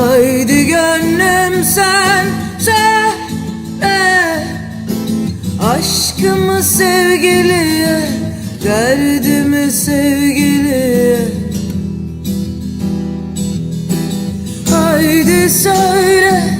Haydi gönlüm sen söyle. Aşkımı sevgiliye Derdimi sevgiliye. Haydi söyle